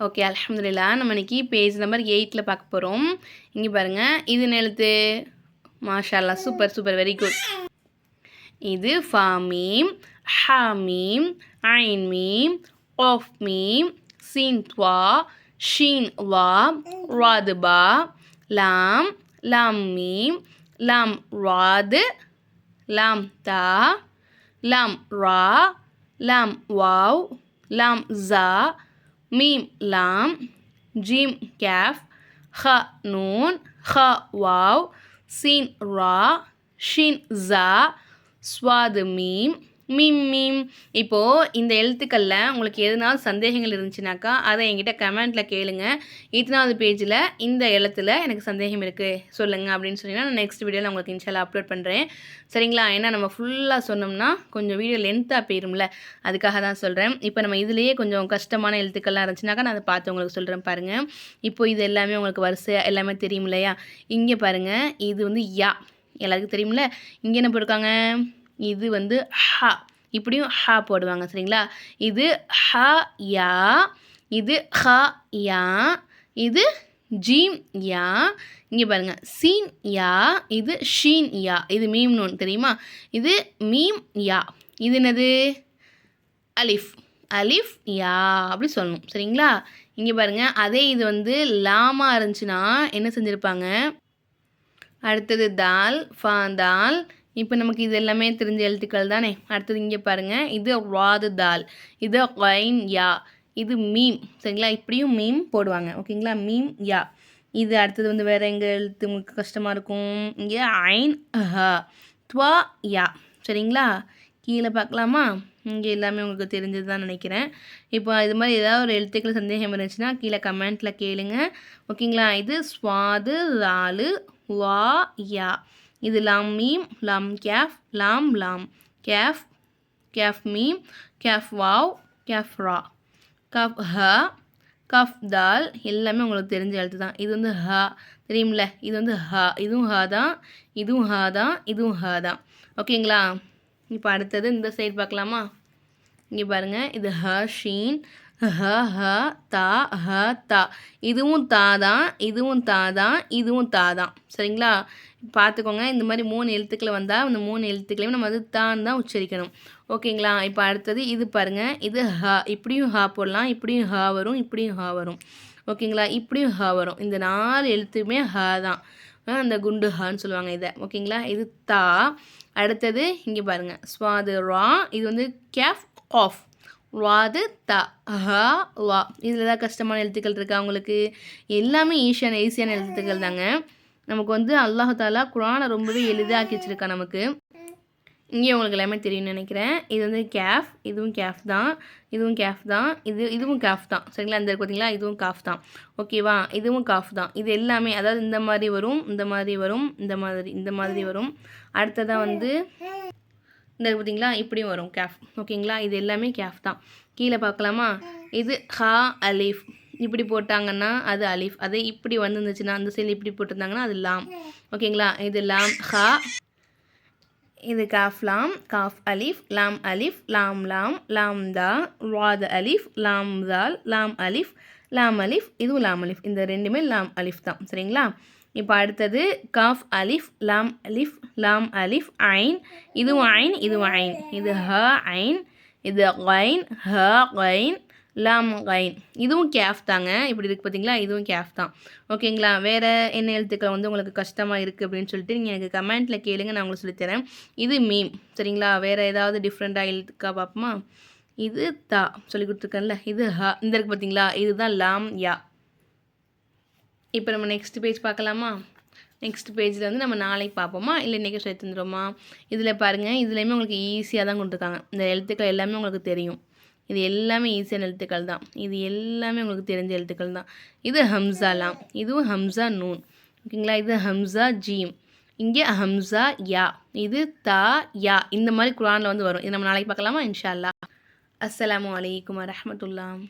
Okay அலமதுல்லா நம்ம இன்னைக்கு பேஜ் நம்பர் எயிட்டில் பார்க்க போகிறோம் இங்கே பாருங்கள் இது நெழுத்து மாஷா சூப்பர் சூப்பர் வெரி குட் இது ஃபாமீம் ஹாமீம் ஐன் மீம் ஆஃப் மீம் சீன் துவா ஷீன் வா ராது பா லாம் லாம் மீம் லாம் ராது லாம் தா லாம் ரா லாம் வாவ் லாம் ஜா மீம் லாம் ஜீம் கேஃப் ஹ நூன் ஹ வாவ் சீன் ரா ஷின் ஜா ஸ்வாது மீம் மீம் மீம். இப்போது இந்த எழுத்துக்களில் உங்களுக்கு எதுனாலும் சந்தேகங்கள் இருந்துச்சுனாக்கா அதை என்கிட்ட கமெண்ட்டில் கேளுங்க. இத்தனாவது பேஜில் இந்த எழுத்துல எனக்கு சந்தேகம் இருக்குது சொல்லுங்கள் அப்படின்னு சொன்னீங்கன்னா நான் நெக்ஸ்ட் வீடியோவில் உங்களுக்கு இன்ஷால்லா அப்லோட் பண்ணுறேன் சரிங்களா? ஏன்னா நம்ம ஃபுல்லாக சொன்னோம்னா கொஞ்சம் வீடியோ லென்த்தாக போயிரும்ல. அதுக்காக தான் சொல்கிறேன் இப்போ நம்ம இதுலேயே கொஞ்சம் கஷ்டமான எழுத்துக்கள்லாம் இருந்துச்சுனாக்கா நான் அதை பார்த்து உங்களுக்கு சொல்கிறேன் பாருங்கள் இப்போ இது எல்லாமே உங்களுக்கு வரிசை எல்லாமே தெரியும் இல்லையா? இங்கே பாருங்கள் இது வந்து யா. எல்லாருக்கும் தெரியும்ல? இங்கே என்ன போட்டிருக்காங்க? இது வந்து ஹா. இப்படியும் ஹா போடுவாங்க சரிங்களா? இது ஹ யா இது ஹ யா இது ஜீம் யா. இங்கே பாருங்க. சீன் யா இது ஷீன் யா. இது மீம் நூன் தெரியுமா? இது மீம் யா. இது என்னது? அலிஃப். அலிஃப் யா அப்படி சொல்லணும் சரிங்களா? இங்கே பாருங்கள் அதே இது வந்து லாமா இருந்துச்சுன்னா என்ன செஞ்சுருப்பாங்க? அடுத்தது தால் ஃபா தால் இப்போ நமக்கு இது எல்லாமே தெரிஞ்ச எழுத்துக்கள் தானே? அடுத்தது இங்கே பாருங்கள் இது ராது தால். இது ஒயின் யா. இது மீம். சரிங்களா? இப்படியும் மீம் போடுவாங்க. ஓகேங்களா? மீம் யா. இது அடுத்தது வந்து வேறு எங்கே எழுத்து உங்களுக்கு கஷ்டமாக இருக்கும்? இங்கே ஐன் ஹ. துவா யா. சரிங்களா? கீழே பார்க்கலாமா? இங்கே எல்லாமே உங்களுக்கு தெரிஞ்சது தான் நினைக்கிறேன். இப்போ இது மாதிரி ஏதாவது ஒரு எழுத்துக்கள் சந்தேகம் இருந்துச்சுன்னா கீழே கமெண்ட்டில் கேளுங்க. ஓகேங்களா? இது ஸ்வாது லாலு வா யா. இது லாம் மீம் லாம் கேஃப் லாம் லாம். கேஃப் கேஃப் மீம். கேஃப் வாவ். கேஃப் ரா. கஃப் ஹ. கஃப் தால். எல்லாமே உங்களுக்கு தெரிஞ்ச எழுத்து தான் இது வந்து ஹ. தெரியும்ல இது வந்து ஹ. இதுவும் ஹ தான். இதுவும் ஹ தான். இதுவும் ஹ தான். ஓகேங்களா? இப்போ அடுத்தது இந்த சைடு பார்க்கலாமா? இங்கே பாருங்கள் இது ஹ ஷீன். ஹ ஹ தா ஹ தா. இதுவும் தா தான் இதுவும் தா தான் இதுவும் தா தான். சரிங்களா? பார்த்துக்கோங்க. இந்த மாதிரி மூணு எழுத்துக்களை வந்தால் இந்த மூணு எழுத்துக்களையும் நம்ம வந்து தான் தான் உச்சரிக்கணும். ஓகேங்களா? இப்போ அடுத்தது இது பாருங்கள் இது ஹ. இப்படியும் ஹா போடலாம். இப்படியும் ஹா வரும். இப்படியும் ஹா வரும். ஓகேங்களா? இப்படியும் ஹா வரும். இந்த நாலு எழுத்துமே ஹா தான். அந்த குண்டு ஹான்னு சொல்லுவாங்க இதை. ஓகேங்களா? இது தா. அடுத்தது இங்கே பாருங்கள் ஸ்வாது ரா. இது வந்து கேஃப் ஆஃப் வாது த. ஹ வா. இதில் ஏதாவது கஷ்டமான எழுத்துக்கள் இருக்கா உங்களுக்கு? எல்லாமே ஈஸியான ஈஸியான எழுத்துக்கள் தாங்க. நமக்கு வந்து அல்லாஹு தாலா குரானை ரொம்பவே எளிதாக்கி வச்சுருக்கா நமக்கு. இங்கே உங்களுக்கு எல்லாமே தெரியும்னு நினைக்கிறேன். இது வந்து கேஃப் இதுவும் கேஃப் தான். இதுவும் கேஃப் தான். இது இதுவும் கேஃப் தான். சரிங்களா? இந்த பார்த்தீங்களா இதுவும் காஃப் தான். ஓகேவா இதுவும் காஃப் தான். இது எல்லாமே அதாவது இந்த மாதிரி வரும் இந்த மாதிரி வரும் இந்த மாதிரி இந்த மாதிரி வரும். அடுத்ததாக வந்து இந்த பார்த்தீங்களா இப்படியும் வரும். கேஃப் ஓகேங்களா இது எல்லாமே கேஃப் தான். கீழே பார்க்கலாமா? இது ஹா அலீஃப் இப்படி போட்டாங்கன்னா அது அலீஃப் அதே இப்படி வந்துருந்துச்சுன்னா அந்த சைடில் இப்படி போட்டிருந்தாங்கன்னா அது லாம் ஓகேங்களா இது லாம் ஹா இது காஃப் லாம் காஃப் அலிஃப் லாம் அலிஃப் லாம் லாம் லாம் தா ராத் அலிஃப் லாம் தால் லாம் அலிஃப் லாம் அலிஃப் இதுவும் லாம் அலிஃப் இந்த ரெண்டுமே லாம் அலிஃப் தான். சரிங்களா? இப்போ அடுத்தது காஃப் அலிஃப் லாம் அலிஃப் லாம் அலிஃப் ஐன். இதுவும் ஐன் இதுவும் ஐன். இது ஹ ஐன். இது ஐன் ஹ ஐன் லாம் ஐன் இதுவும் கேஃப் தாங்க. இப்படி இருக்குது பார்த்தீங்களா இதுவும் கேஃப் தான். ஓகேங்களா? வேறு என்ன எழுத்துக்கள் வந்து உங்களுக்கு கஷ்டமாக இருக்குது அப்படின்னு சொல்லிட்டு நீங்கள் எனக்கு கமெண்ட்டில் கேளுங்க. நான் உங்களுக்கு சொல்லித்தரேன் இது மீம். சரிங்களா? வேறு ஏதாவது டிஃப்ரெண்ட்டாக எழுத்துக்கா பார்ப்போமா இது தா. சொல்லி கொடுத்துருக்கேன்ல. இது ஹ. இந்த இருக்குது பார்த்தீங்களா இதுதான் லாம் யா. இப்போ நம்ம நெக்ஸ்ட் பேஜ் பார்க்கலாமா? நெக்ஸ்ட் பேஜில் வந்து நம்ம நாளைக்கு பார்ப்போமா? இல்லை இன்றைக்கி சொல்லி தந்துடுவோமா இதில் பாருங்கள் இதுலேயுமே உங்களுக்கு ஈஸியாக தான் கொடுத்துருக்காங்க. இந்த எழுத்துக்கள் எல்லாமே உங்களுக்கு தெரியும். இது எல்லாமே ஈஸியான எழுத்துக்கள் தான். இது எல்லாமே உங்களுக்கு தெரிஞ்ச எழுத்துக்கள் தான். இது ஹம்சாலாம் இதுவும் ஹம்சா நூன். ஓகேங்களா? இது ஹம்சா ஜீம். இங்கே ஹம்சா யா. இது தா யா. இந்த மாதிரி குரானில் வந்து வரும். இது நம்ம நாளைக்கு பார்க்கலாமா? இன்ஷா அல்லா அஸ்ஸலாமு வலைக்கம் வரமத்துல்லாம்